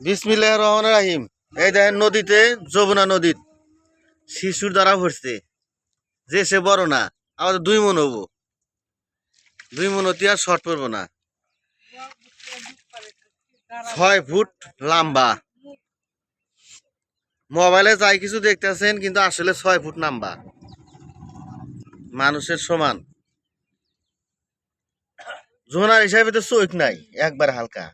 বিসমিল্লাহ রহমান রাহিম। এই দেখেন নদীতে, যমুনা নদীত শিশুর দ্বারা ভরছে। যে সে বড় না, আমাদের দুই মন হব। দুই মন অতি আর শর্ট পড়ব না। ছয় ফুট লম্বা। মোবাইলে যাই কিছু দেখতেছেন, কিন্তু আসলে ছয় ফুট লম্বা মানুষের সমান। জোনার হিসাবে তো চোখ নাই, একবার হালকা।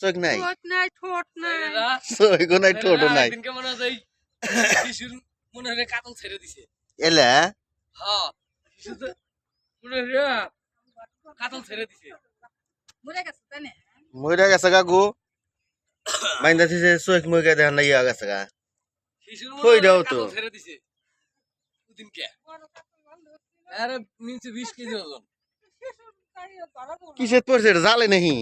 চোখ নাই? নাই ঠোঁট নাই। চোখ নাই ঠোঁট নাই। দিনকে মনে হয় শিশুর মনে হয় কাতল ছেড়ে দিছে। এলা? হ্যাঁ শিশু তো মনে হয় কাতল ছেড়ে দিছে। মরে গেছে তাই না? গেছে মাইন্দা দিছে চোখ মুখে দেখান না ইয়া গেছে গা। শিশুর কই দাও তো? কাতল ছেড়ে দিছে। দিনকে আরে নিচে বিশ কেজি ওজন। কিসের পড়ছে? জালে নাহি?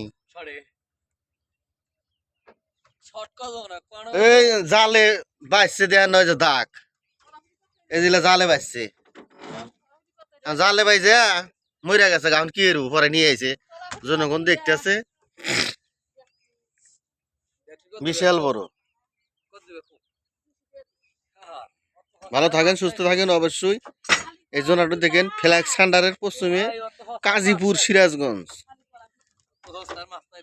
এই জালে বাইছে দেয়া নয় যে দাগ। জালে বাইছে। জালে বাইছে, মইরা গেছে গা, এখন কি নিয়ে আইছে। জনগণ দেখতেছে। বিশাল বড়। ভালো থাকেন, সুস্থ থাকেন অবশ্যই। এই জোনাটা দেখেন ফ্ল্যাক্স সান্ডারের পশ্চিমে কাজীপুর সিরাজগঞ্জ। কোথাও স্যার মাছ নাই